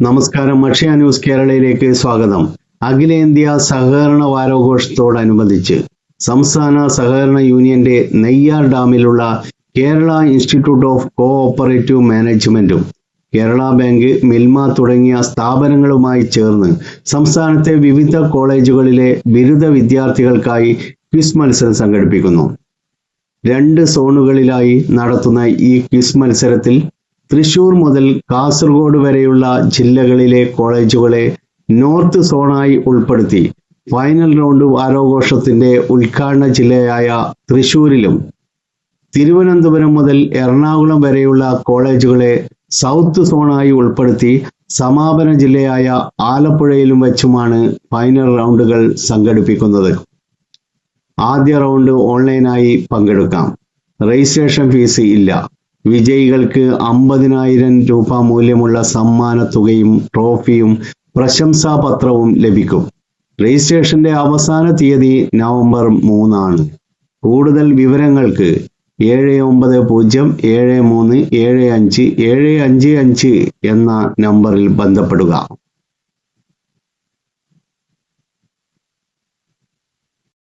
നമസ്കാരം. അക്ഷയ ന്യൂസ് കേരളയിലേക്ക് സ്വാഗതം. അഖിലേന്ത്യാ സഹകരണ വാരാഘോഷത്തോടനുബന്ധിച്ച് സംസ്ഥാന സഹകരണ യൂണിയന്റെ നെയ്യാർ ഡാമിലുള്ള Kerala institute of cooperative മാനേജ്മെന്റും കേരള ബാങ്ക് മിൽമ തുടങ്ങിയ സ്ഥാപനങ്ങളുമായി ചേർന്ന് സംസ്ഥാനത്തെ വിവിധ കോളേജുകളിലെ ബിരുദ വിദ്യാർത്ഥികൾക്കായി ക്വിസ് മത്സരം സംഘടിപ്പിക്കുന്നു. രണ്ട് സോണുകളിലായി നടത്തുന്ന ഈ ക്വിസ് മത്സരത്തിൽ തൃശൂർ മുതൽ കാസർഗോഡ് വരെയുള്ള ജില്ലകളിലെ കോളേജുകളെ നോർത്ത് സോണായി ഉൾപ്പെടുത്തി. ഫൈനൽ റൗണ്ട് വാരാഘോഷത്തിന്റെ ഉദ്ഘാടന ജില്ലയായ തൃശൂരിലും. തിരുവനന്തപുരം മുതൽ എറണാകുളം വരെയുള്ള കോളേജുകളെ സൗത്ത് സോണായി ഉൾപ്പെടുത്തി സമാപന ജില്ലയായ ആലപ്പുഴയിലും വെച്ചുമാണ് ഫൈനൽ റൗണ്ടുകൾ സംഘടിപ്പിക്കുന്നത്. ആദ്യ റൗണ്ട് ഓൺലൈനായി പങ്കെടുക്കാം. രജിസ്ട്രേഷൻ ഫീസ് ഇല്ല. വിജയികൾക്ക് അമ്പതിനായിരം രൂപ മൂല്യമുള്ള സമ്മാന തുകയും ട്രോഫിയും പ്രശംസാപത്രവും ലഭിക്കും. രജിസ്ട്രേഷന്റെ അവസാന തീയതി നവംബർ മൂന്നാണ്. കൂടുതൽ വിവരങ്ങൾക്ക് ഏഴ് ഒമ്പത് പൂജ്യം ഏഴ് മൂന്ന് ഏഴ് അഞ്ച് ഏഴ് അഞ്ച് അഞ്ച് എന്ന നമ്പറിൽ ബന്ധപ്പെടുക.